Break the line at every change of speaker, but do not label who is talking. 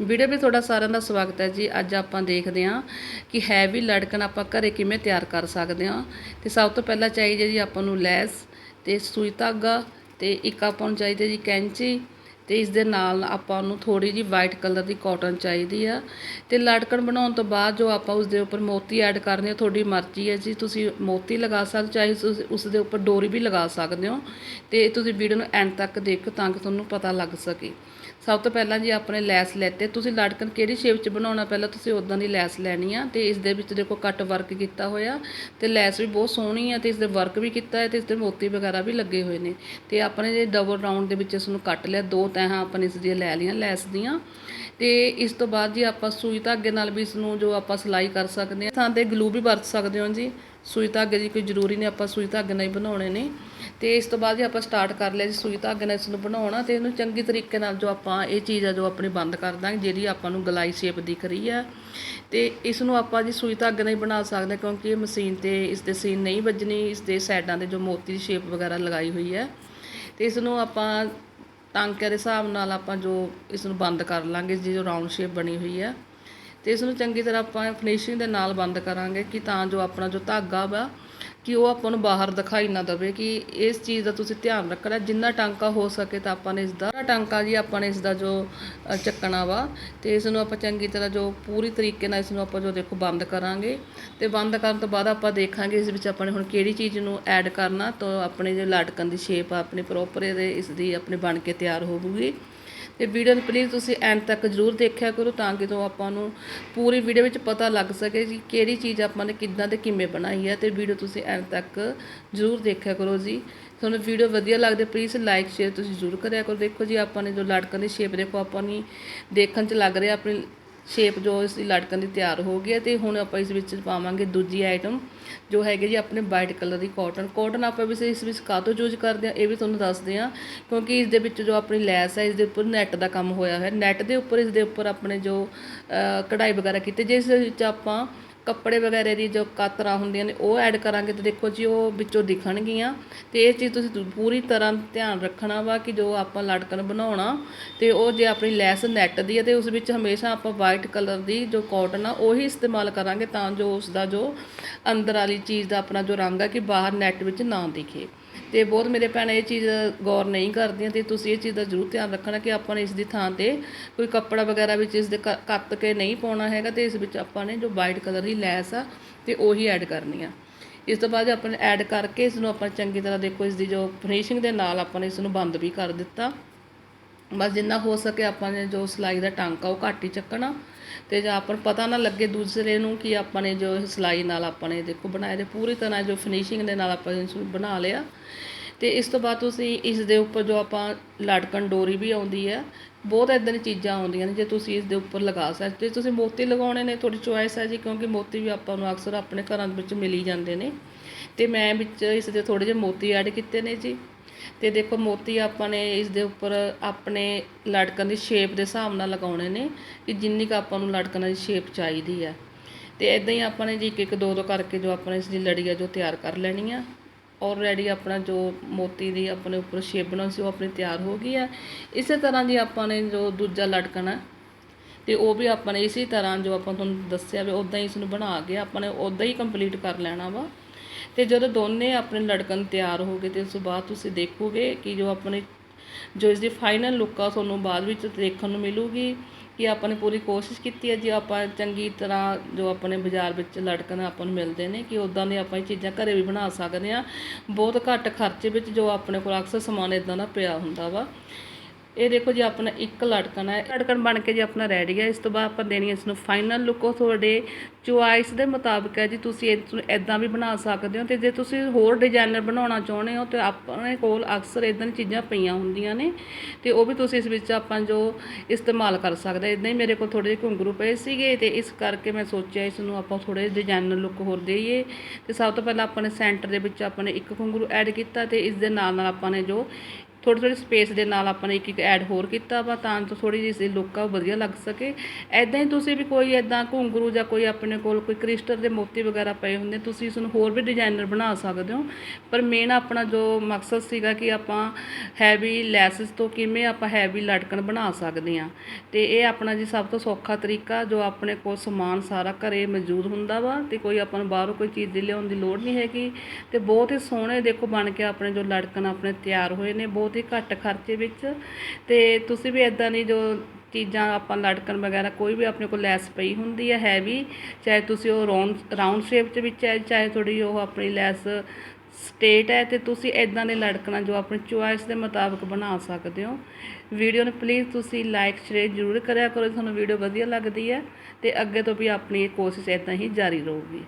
Video ਵਿੱਚ ਤੁਹਾਡਾ ਸਾਰਿਆਂ ਦਾ ਸਵਾਗਤ ਹੈ ਜੀ। ਅੱਜ ਆਪਾਂ ਦੇਖਦੇ ਹਾਂ ਕਿ ਹੈਵੀ ਲੜਕਣ ਆਪਾਂ ਘਰੇ ਕਿਵੇਂ ਤਿਆਰ ਕਰ ਸਕਦੇ ਹਾਂ। ਤੇ ਸਭ ਤੋਂ ਪਹਿਲਾਂ ਚਾਹੀਦੀ ਹੈ ਜੀ ਆਪਾਂ ਨੂੰ ਲੈਸ ਤੇ ਸੂਈ ਧਾਗਾ ਤੇ ਇੱਕ ਆਪਾਂ ਨੂੰ ਚਾਹੀਦੀ ਜੀ ਕੈਂਚੀ ਤੇ ਇਸ ਦੇ ਨਾਲ ਆਪਾਂ ਨੂੰ ਥੋੜੀ ਜੀ ਵਾਈਟ ਕਲਰ ਦੀ ਕਾਟਨ ਚਾਹੀਦੀ ਆ। ਤੇ ਲਟਕਣ ਬਣਾਉਣ ਤੋਂ ਬਾਅਦ ਜੋ ਆਪਾਂ ਉਸ ਦੇ ਉੱਪਰ ਮੋਤੀ ਐਡ ਕਰਨੇ ਆ, ਤੁਹਾਡੀ ਮਰਜ਼ੀ ਹੈ ਜੀ। ਤੁਸੀਂ ਮੋਤੀ ਲਗਾ ਸਕਦੇ ਚਾਹੇ ਤੁਸੀਂ ਉਸ ਦੇ ਉੱਪਰ ਡੋਰੀ ਵੀ ਲਗਾ ਸਕਦੇ ਹੋ। ਤੇ ਤੁਸੀਂ ਵੀਡੀਓ ਨੂੰ ਐਂਡ ਤੱਕ ਦੇਖੋ ਤਾਂ ਕਿ ਤੁਹਾਨੂੰ ਪਤਾ ਲੱਗ ਸਕੇ। ਸਭ ਤੋਂ ਪਹਿਲਾਂ ਜੀ ਆਪਣੇ ਲੈਸ ਲੈਤੇ। ਤੁਸੀਂ ਲਟਕਣ ਕਿਹੜੀ ਸ਼ੇਪ 'ਚ ਬਣਾਉਣਾ? ਪਹਿਲਾਂ ਤੁਸੀਂ ਉਦਾਂ ਦੀ ਲੈਸ ਲੈਣੀ ਆ ਤੇ ਇਸ ਦੇ ਵਿੱਚ ਦੇਖੋ ਕੱਟ ਵਰਕ ਕੀਤਾ ਹੋਇਆ ਤੇ ਲੈਸ ਵੀ ਬਹੁਤ ਸੋਹਣੀ ਆ ਤੇ ਇਸ ਦੇ ਵਰਕ ਵੀ ਕੀਤਾ ਹੈ ਤੇ ਇਸ ਦੇ ਮੋਤੀ ਵਗੈਰਾ ਵੀ ਲੱਗੇ ਹੋਏ ਨੇ। ਤੇ ਆਪਣੇ ਜੇ ਡਬਲ ਰਾਉਂਡ ਦੇ ਵਿੱਚ ਇਸ ਨੂੰ ਕੱਟ ਲਿਆ, ਦੋ ਤਹਾਂ ਆਪਾਂ ਨੇ ਇਸ ਦੀਆਂ ਲੈ ਲਈਆਂ ਲੈਸ ਦੀਆਂ। ਤੇ ਇਸ ਤੋਂ ਬਾਅਦ ਜੀ ਆਪਾਂ ਸੂਈ ਧਾਗੇ ਨਾਲ ਵੀ ਇਸ ਨੂੰ ਜੋ ਆਪਾਂ ਸਿਲਾਈ ਕਰ ਸਕਦੇ ਹਾਂ ਥਾਂ ਤੇ ਗਲੂ ਵੀ ਵਰਤ ਸਕਦੇ ਹੋ ਜੀ। ਸੂਈ ਧਾਗੇ ਦੀ ਕੋਈ ਜ਼ਰੂਰੀ ਨਹੀਂ, ਆਪਾਂ ਸੂਈ ਧਾਗੇ ਨਾਲ ਹੀ ਬਣਾਉਣੇ ਨੇ। ਤੇ ਇਸ ਤੋਂ ਬਾਅਦ ਜੇ ਆਪਾਂ ਸਟਾਰਟ ਕਰ ਲਿਆ ਜੀ ਸੂਈ ਧਾਗੇ ਨਾਲ ਇਸ ਨੂੰ ਬਣਾਉਣਾ, ਤੇ ਇਹਨੂੰ ਚੰਗੀ ਤਰੀਕੇ ਨਾਲ ਜੋ ਆਪਾਂ ਇਹ ਚੀਜ਼ ਆ ਜੋ ਆਪਣੀ ਬੰਦ ਕਰ ਦਾਂਗੇ, ਜਿਹੜੀ ਆਪਾਂ ਨੂੰ ਗਲਾਈ ਸ਼ੇਪ ਦਿਖ ਰਹੀ ਆ। ਤੇ ਇਸ ਨੂੰ ਆਪਾਂ ਜੀ ਸੂਈ ਧਾਗੇ ਨਾਲ ਹੀ ਬਣਾ ਸਕਦੇ ਕਿਉਂਕਿ ਇਹ ਮਸ਼ੀਨ ਤੇ ਇਸ ਦੇ ਸੀਨ ਨਹੀਂ ਵੱਜਣੀ ਇਸ ਦੇ ਸਾਈਡਾਂ ਤੇ ਜੋ ਮੋਤੀ ਦੀ ਸ਼ੇਪ ਵਗੈਰਾ ਲਗਾਈ ਹੋਈ ਹੈ ਤੇ ਇਸ ਨੂੰ ਆਪਾਂ ਟਾਂਕੇ ਦੇ ਹਿਸਾਬ ਨਾਲ ਆਪਾਂ ਜੋ ਇਸ ਨੂੰ ਬੰਦ ਕਰ ਲਾਂਗੇ ਜੀ ਜੋ ਰਾਉਂਡ ਸ਼ੇਪ ਬਣੀ ਹੋਈ ਹੈ ਤੇ ਇਸ ਨੂੰ ਚੰਗੀ ਤਰ੍ਹਾਂ ਆਪਾਂ ਫਿਨਿਸ਼ਿੰਗ ਦੇ ਨਾਲ ਬੰਦ ਕਰਾਂਗੇ ਕਿ ਤਾਂ ਜੋ ਆਪਣਾ ਜੋ ਧਾਗਾ ਵਾ ਕਿ ਉਹ ਆਪਾਂ ਨੂੰ ਬਾਹਰ ਦਿਖਾਈ ਨਾ ਦਵੇ ਕਿ ਇਸ ਚੀਜ਼ ਦਾ ਤੁਸੀਂ ਧਿਆਨ ਰੱਖਣਾ। ਜਿੰਨਾ ਟਾਂਕਾ ਹੋ ਸਕੇ ਤਾਂ ਆਪਾਂ ਨੇ ਇਸ ਦਾ ਟਾਂਕਾ ਜੀ ਆਪਾਂ ਨੇ ਇਸ ਦਾ ਜੋ ਅ, ਚੱਕਣਾ ਵਾ ਤੇ ਇਸ ਨੂੰ ਆਪਾਂ ਚੰਗੀ ਤਰ੍ਹਾਂ ਜੋ ਪੂਰੀ ਤਰੀਕੇ ਨਾਲ ਇਸ ਨੂੰ ਆਪਾਂ ਜੋ ਦੇਖੋ ਬੰਦ ਕਰਾਂਗੇ ਤੇ ਬੰਦ ਕਰਨ ਤੋਂ ਬਾਅਦ ਆਪਾਂ ਦੇਖਾਂਗੇ ਇਸ ਵਿੱਚ ਆਪਾਂ ਨੇ ਹੁਣ ਕਿਹੜੀ ਚੀਜ਼ ਨੂੰ ਐਡ ਕਰਨਾ ਤਾਂ ਆਪਣੇ ਜੋ ਲਟਕਣ ਦੀ ਸ਼ੇਪ ਆ ਆਪਣੀ ਪ੍ਰੋਪਰ ਇਹਦੇ ਇਸ ਦੀ ਆਪਣੀ ਬਣ ਕੇ ਤਿਆਰ ਹੋਊਗੀ। ਤੇ ਵੀਡੀਓ ਨੂੰ ਪਲੀਜ਼ ਤੁਸੀਂ ਐਂਡ ਤੱਕ ਜ਼ਰੂਰ ਦੇਖਿਆ ਕਰੋ ਤਾਂ ਕਿ ਤੋਂ ਆਪਾਂ ਨੂੰ ਪੂਰੀ ਵੀਡੀਓ ਵਿੱਚ ਪਤਾ ਲੱਗ ਸਕੇ ਜੀ ਕਿਹੜੀ ਚੀਜ਼ ਆਪਾਂ ਨੇ ਕਿੱਦਾਂ ਤੇ ਕਿਵੇਂ ਬਣਾਈ ਹੈ ਤੇ ਵੀਡੀਓ ਤੁਸੀਂ ਐਂਡ ਤੱਕ ਜ਼ਰੂਰ ਦੇਖਿਆ ਕਰੋ ਜੀ। ਤੁਹਾਨੂੰ ਵੀਡੀਓ ਵਧੀਆ ਲੱਗਦੇ ਪਲੀਜ਼ ਲਾਈਕ ਸ਼ੇਅਰ ਤੁਸੀਂ ਜ਼ਰੂਰ ਕਰਿਆ ਕਰੋ। ਦੇਖੋ ਜੀ, ਆਪਾਂ ਨੇ ਜੋ ਲੜਕਣ ਦੀ ਸ਼ੇਪ ਦੇਖੋ, ਆਪਾਂ ਨੂੰ ਦੇਖਣ 'ਚ ਲੱਗ ਰਿਹਾ, ਆਪਣੀ ਸ਼ੇਪ ਜੋ ਇਸ ਦੀ ਲਟਕਣ ਦੀ ਤਿਆਰ ਹੋ ਗਈ ਹੈ ਤੇ ਹੁਣ ਆਪਾਂ ਇਸ ਵਿੱਚ ਪਾਵਾਂਗੇ ਦੂਜੀ ਆਈਟਮ ਜੋ ਹੈਗੀ ਜੀ ਆਪਣੇ ਵਾਈਟ ਕਲਰ ਦੀ ਕਾਟਨ ਕਾਟਨ ਆਪਾਂ ਵੀ ਇਸ ਵਿੱਚ ਕਾਹਤੋਂ ਯੂਜ਼ ਕਰਦੇ ਆ ਇਹ ਵੀ ਤੁਹਾਨੂੰ ਦੱਸਦੇ ਆ ਕਿਉਂਕਿ ਇਸ ਦੇ ਵਿੱਚ ਜੋ ਆਪਣੀ ਲੈਸ ਹੈ, ਇਸ ਦੇ ਉੱਪਰ ਨੈਟ ਦਾ ਕੰਮ ਹੋਇਆ ਹੋਇਆ। ਨੈਟ ਦੇ ਉੱਪਰ, ਇਸ ਦੇ ਉੱਪਰ ਆਪਣੇ ਜੋ ਕਢਾਈ ਵਗੈਰਾ ਕੀਤੀ, ਜਿਸ ਵਿੱਚ ਆਪਾਂ ਕੱਪੜੇ ਵਗੈਰੇ ਦੀ ਜੋ ਕਾਤਰਾਂ ਹੁੰਦੀਆਂ ਨੇ, ਉਹ ਐਡ ਕਰਾਂਗੇ ਤਾਂ ਦੇਖੋ ਜੀ, ਉਹ ਵਿੱਚੋਂ ਦਿਖਣਗੀਆਂ। ਤੇ ਇਹ ਚੀਜ਼ ਤੁਸੀਂ ਪੂਰੀ ਤਰ੍ਹਾਂ ਧਿਆਨ ਰੱਖਣਾ ਵਾ ਕਿ ਜੋ ਆਪਾਂ ਲਟਕਣ ਬਣਾਉਣਾ, ਤੇ ਉਹ ਜੇ ਆਪਣੀ ਲੈਸ ਨੈਟ ਦੀ ਹੈ ਤੇ ਉਸ ਵਿੱਚ ਹਮੇਸ਼ਾ ਆਪਾਂ ਵਾਈਟ ਕਲਰ ਦੀ ਜੋ ਕਾਟਨ ਆ, ਉਹੀ ਇਸਤੇਮਾਲ ਕਰਾਂਗੇ ਤਾਂ ਜੋ ਉਸ ਦਾ ਜੋ ਅੰਦਰ ਵਾਲੀ ਚੀਜ਼ ਦਾ ਆਪਣਾ ਜੋ ਰੰਗ ਆ ਕਿ ਬਾਹਰ ਨੈਟ ਵਿੱਚ ਨਾ ਦਿਖੇ। ਤੇ ਬਹੁਤ ਮੇਰੇ ਭੈਣਾਂ ਇਹ ਚੀਜ਼ ਗੌਰ ਨਹੀਂ ਕਰਦੀਆਂ ਤੇ ਤੁਸੀਂ ਇਹ ਚੀਜ਼ ਦਾ ਜ਼ਰੂਰ ਧਿਆਨ ਰੱਖਣਾ ਕਿ ਆਪਾਂ ਨੇ ਇਸ ਦੀ ਥਾਂ ਤੇ ਕੋਈ ਕੱਪੜਾ ਵਗੈਰਾ ਵਿੱਚ ਇਸ ਦੇ ਕ- ਕੱਤ ਕੇ ਨਹੀਂ ਪਾਉਣਾ ਹੈਗਾ ਤੇ ਇਸ ਵਿੱਚ ਆਪਾਂ ਨੇ ਜੋ ਵਾਈਟ ਕਲਰ ਦੀ ਲੈਸ ਆ ਤੇ ਉਹੀ ਐਡ ਕਰਨੀ ਆ। ਇਸ ਤੋਂ ਬਾਅਦ ਆਪਾਂ ਨੇ ਐਡ ਕਰਕੇ ਇਸ ਨੂੰ ਆਪਾਂ ਚੰਗੀ ਤਰ੍ਹਾਂ ਦੇਖੋ, ਇਸ ਦੀ ਜੋ ਫਿਨਿਸ਼ਿੰਗ ਦੇ ਨਾਲ ਆਪਾਂ ਨੇ ਇਸ ਨੂੰ ਬੰਦ ਵੀ ਕਰ ਦਿੱਤਾ। ਬਸ ਜਿੰਨਾ ਹੋ ਸਕੇ ਆਪਾਂ ਨੇ ਜੋ ਸਿਲਾਈ ਦਾ ਟਾਂਕਾ ਉਹ ਘੱਟ ਹੀ ਚੱਕਣਾ ਤੇ ਜੇ ਆਪਾਂ ਨੂੰ ਪਤਾ ਨਾ ਲੱਗੇ ਦੂਸਰੇ ਨੂੰ ਕਿ ਆਪਾਂ ਨੇ ਜੋ ਸਿਲਾਈ ਨਾਲ ਆਪਾਂ ਨੇ ਦੇਖੋ ਬਣਾਏ ਦੇ ਪੂਰੀ ਤਰ੍ਹਾਂ ਜੋ ਫਿਨਿਸ਼ਿੰਗ ਦੇ ਨਾਲ ਆਪਾਂ ਇਸ ਨੂੰ ਬਣਾ ਲਿਆ। ਤੇ ਇਸ ਤੋਂ ਬਾਅਦ ਤੁਸੀਂ ਇਸ ਦੇ ਉੱਪਰ ਜੋ ਆਪਾਂ ਲਟਕਣ ਡੋਰੀ ਵੀ ਆਉਂਦੀ ਹੈ, ਬਹੁਤ ਇਦਾਂ ਦੀਆਂ ਚੀਜ਼ਾਂ ਆਉਂਦੀਆਂ ਨੇ ਜੇ ਤੁਸੀਂ ਇਸ ਦੇ ਉੱਪਰ ਲਗਾ ਸਕਦੇ ਜੇ ਤੁਸੀਂ ਮੋਤੀ ਲਗਾਉਣੇ ਨੇ, ਤੁਹਾਡੀ ਚੋਇਸ ਹੈ ਜੀ, ਕਿਉਂਕਿ ਮੋਤੀ ਵੀ ਆਪਾਂ ਨੂੰ ਅਕਸਰ ਆਪਣੇ ਘਰਾਂ ਦੇ ਵਿੱਚ ਮਿਲੀ ਜਾਂਦੇ ਨੇ। ਤੇ ਮੈਂ ਵਿੱਚ ਇਸ ਦੇ ਥੋੜੇ ਜਿਹੇ ਮੋਤੀ ਐਡ ਕੀਤੇ ਨੇ ਜੀ। ਤੇ ਦੇਖੋ ਮੋਤੀ ਆਪਾਂ ਨੇ ਇਸ ਦੇ ਉੱਪਰ ਆਪਣੇ ਲਟਕਣ ਦੀ ਸ਼ੇਪ ਦੇ ਹਿਸਾਬ ਨਾਲ ਲਗਾਉਣੇ ਨੇ ਕਿ ਜਿੰਨੀ ਕੁ ਆਪਾਂ ਨੂੰ ਲਟਕਣ ਦੀ ਸ਼ੇਪ ਚਾਹੀਦੀ ਹੈ ਤੇ ਇਦਾਂ ਹੀ ਆਪਾਂ ਨੇ ਜੀ ਇੱਕ ਇੱਕ, ਦੋ ਦੋ ਕਰਕੇ ਜੋ ਆਪਾਂ ਨੇ ਇਸ ਦੀ ਲੜੀ ਆ ਜੋ ਤਿਆਰ ਕਰ ਲੈਣੀ ਆ। ਆਲਰੇਡੀ ਆਪਣਾ ਜੋ ਮੋਤੀ ਦੀ ਆਪਣੇ ਉੱਪਰ ਸ਼ੇਪ ਬਣਾਉਣੀ ਸੀ ਉਹ ਆਪਣੀ ਤਿਆਰ ਹੋ ਗਈ ਆ। ਇਸੇ ਤਰ੍ਹਾਂ ਜੀ ਆਪਾਂ ਨੇ ਜੋ ਦੂਜਾ ਲਟਕਣ ਆ, ਤੇ ਉਹ ਵੀ ਆਪਾਂ ਨੇ ਇਸੇ ਤਰ੍ਹਾਂ ਜੋ ਆਪਾਂ ਤੁਹਾਨੂੰ ਦੱਸਿਆ ਵੀ ਉਦਾਂ ਹੀ ਇਸ ਨੂੰ ਬਣਾ ਕੇ ਆਪਾਂ ਨੇ ਉਦਾਂ ਹੀ ਕੰਪਲੀਟ ਕਰ ਲੈਣਾ ਵਾ। ਤੇ ਜਦੋਂ ਦੋਨੇ ਆਪਣੇ ਲੜਕਣ ਤਿਆਰ ਹੋ ਗਏ ਤੇ ਉਸ ਤੋਂ ਬਾਅਦ ਤੁਸੀਂ ਦੇਖੋਗੇ ਕਿ ਜੋ ਆਪਣੇ ਜੋ ਇਸ ਦੀ ਫਾਈਨਲ ਲੁੱਕ ਆ, ਤੁਹਾਨੂੰ ਬਾਅਦ ਵਿੱਚ ਦੇਖਣ ਨੂੰ ਮਿਲੂਗੀ ਕਿ ਆਪਾਂ ਨੇ ਪੂਰੀ ਕੋਸ਼ਿਸ਼ ਕੀਤੀ ਹੈ, ਜੇ ਆਪਾਂ ਚੰਗੀ ਤਰ੍ਹਾਂ ਜੋ ਆਪਣੇ ਬਾਜ਼ਾਰ ਵਿੱਚ ਲਟਕਣ ਆਪਾਂ ਨੂੰ ਮਿਲਦੇ ਨੇ, ਕਿ ਉਦਾਂ ਦੇ ਆਪਾਂ ਇਹ ਚੀਜ਼ਾਂ ਘਰੇ ਵੀ ਬਣਾ ਸਕਦੇ ਆ ਬਹੁਤ ਘੱਟ ਖਰਚੇ ਵਿੱਚ ਜੋ ਆਪਣੇ ਕੋਲ ਅਕਸਰ ਸਮਾਨ ਇਦਾਂ ਦਾ ਪਿਆ ਹੁੰਦਾ ਵਾ। ਇਹ ਦੇਖੋ ਜੀ, ਆਪਣਾ ਇੱਕ ਲਟਕਣ ਹੈ। ਲਟਕਣ ਬਣ ਕੇ ਜੀ ਆਪਣਾ ਰੈਡੀ ਹੈ ਇਸ ਤੋਂ ਬਾਅਦ ਆਪਾਂ ਦੇਣੀ ਹੈ ਇਸ ਨੂੰ ਫਾਈਨਲ ਲੁੱਕ ਉਹ ਤੁਹਾਡੇ ਚੁਆਇਸ ਦੇ ਮੁਤਾਬਕ ਹੈ ਜੀ। ਤੁਸੀਂ ਇਸ ਨੂੰ ਇਦਾਂ ਵੀ ਬਣਾ ਸਕਦੇ ਹੋ ਤੇ ਜੇ ਤੁਸੀਂ ਹੋਰ ਡਿਜ਼ਾਈਨਰ ਬਣਾਉਣਾ ਚਾਹੁੰਦੇ ਹੋ ਤੇ ਆਪਣੇ ਕੋਲ ਅਕਸਰ ਇਦਾਂ ਦੀਆਂ ਚੀਜ਼ਾਂ ਪਈਆਂ ਹੁੰਦੀਆਂ ਨੇ ਤੇ ਉਹ ਵੀ ਤੁਸੀਂ ਇਸ ਵਿੱਚ ਆਪਾਂ ਜੋ ਇਸਤੇਮਾਲ ਕਰ ਸਕਦੇ ਇਦਾਂ ਹੀ ਮੇਰੇ ਕੋਲ ਥੋੜੇ ਜਿਹੇ ਘੁੰਗਰੂ ਪਏ ਸੀਗੇ ਤੇ ਇਸ ਕਰਕੇ ਮੈਂ ਸੋਚਿਆ ਇਸ ਨੂੰ ਆਪਾਂ ਥੋੜੇ ਡਿਜ਼ਾਈਨਰ ਲੁੱਕ ਹੋਰ ਦੇਈਏ। ਤੇ ਸਭ ਤੋਂ ਪਹਿਲਾਂ ਆਪਾਂ ਨੇ ਸੈਂਟਰ ਦੇ ਵਿੱਚ ਆਪਾਂ ਨੇ ਇੱਕ ਘੁੰਗਰੂ ਐਡ ਕੀਤਾ ਤੇ ਇਸ ਦੇ ਨਾਲ ਨਾਲ ਆਪਾਂ ਨੇ ਜੋ ਥੋੜੀ ਥੋੜੀ ਸਪੇਸ ਦੇ ਨਾਲ ਆਪਾਂ ਨੇ ਇੱਕ ਇੱਕ ਐਡ ਹੋਰ ਕੀਤਾ ਵਾ ਤਾਂ ਜੋ ਥੋੜੀ ਜਿਹੀ ਲੁੱਕ ਆ ਉਹ ਵਧੀਆ ਲੱਗ ਸਕੇ। ਐਦਾਂ ਹੀ ਤੁਸੀਂ ਵੀ ਕੋਈ ਐਦਾਂ ਘੁੰਗਰੂ ਜਾਂ ਕੋਈ ਆਪਣੇ ਕੋਲ ਕੋਈ ਕ੍ਰਿਸਟਲ ਦੇ ਮੋਤੀ ਵਗੈਰਾ ਪਏ ਹੁੰਦੇ, ਤੁਸੀਂ ਇਸ ਨੂੰ ਹੋਰ ਵੀ ਡਿਜ਼ਾਈਨਰ ਬਣਾ ਸਕਦੇ ਹੋ। ਪਰ ਮੇਨ ਆਪਣਾ ਜੋ ਮਕਸਦ ਸੀਗਾ ਕਿ ਆਪਾਂ ਹੈਵੀ ਲੈਸਸ ਤੋਂ ਕਿਵੇਂ ਆਪਾਂ ਹੈਵੀ ਲਟਕਣ ਬਣਾ ਸਕਦੇ ਹਾਂ। ਤੇ ਇਹ ਆਪਣਾ ਜੀ ਸਭ ਤੋਂ ਸੌਖਾ ਤਰੀਕਾ ਜੋ ਆਪਣੇ ਕੋਲ ਸਮਾਨ ਸਾਰਾ ਘਰੇ ਮੌਜੂਦ ਹੁੰਦਾ ਵਾ ਤੇ ਕੋਈ ਆਪਾਂ ਨੂੰ ਬਾਹਰੋਂ ਕੋਈ ਚੀਜ਼ ਦੀ ਲਿਆਉਣ ਦੀ ਲੋੜ ਨਹੀਂ ਹੈਗੀ। ਤੇ ਬਹੁਤ ਹੀ ਸੋਹਣੇ ਦੇਖੋ ਬਣ ਕੇ ਆਪਣੇ ਜੋ ਲਟਕਣ ਆਪਣੇ ਤਿਆਰ ਹੋਏ ਨੇ, ਬਹੁਤ ਹੀ ਘੱਟ ਖਰਚੇ ਵਿੱਚ ਤੇ ਤੁਸੀਂ ਵੀ ਇਦਾਂ ਦੀ ਜੋ ਚੀਜ਼ਾਂ ਆਪਾਂ ਲਟਕਣ ਵਗੈਰਾ ਕੋਈ ਵੀ ਆਪਣੇ ਕੋਲ ਲੈਸ ਪਈ ਹੁੰਦੀ ਹੈ ਹੈਵੀ, ਚਾਹੇ ਤੁਸੀਂ ਉਹ ਰਾਉਂਡ ਰਾਉਂਡ ਸ਼ੇਪ ਚ ਵਿੱਚ ਹੈ ਚਾਹੇ ਥੋੜੀ ਉਹ ਆਪਣੀ ਲੈਸ ਸਟੇਟ ਹੈ ਤੇ ਤੁਸੀਂ ਇਦਾਂ ਦੇ ਲੜਕਣਾ ਜੋ ਆਪਣੀ ਚੁਆਇਸ ਦੇ ਮੁਤਾਬਕ ਬਣਾ ਸਕਦੇ ਹੋ। ਵੀਡੀਓ ਨੂੰ ਪਲੀਜ਼ ਤੁਸੀਂ ਲਾਈਕ ਸ਼ੇਅਰ ਜ਼ਰੂਰ ਕਰਿਆ ਕਰੋ, ਤੁਹਾਨੂੰ ਵੀਡੀਓ ਵਧੀਆ ਲੱਗਦੀ ਹੈ ਤੇ ਅੱਗੇ ਤੋਂ ਵੀ ਆਪਣੀ ਇਹ ਕੋਸ਼ਿਸ਼ ਇਦਾਂ ਹੀ ਜਾਰੀ ਰਹੂਗੀ।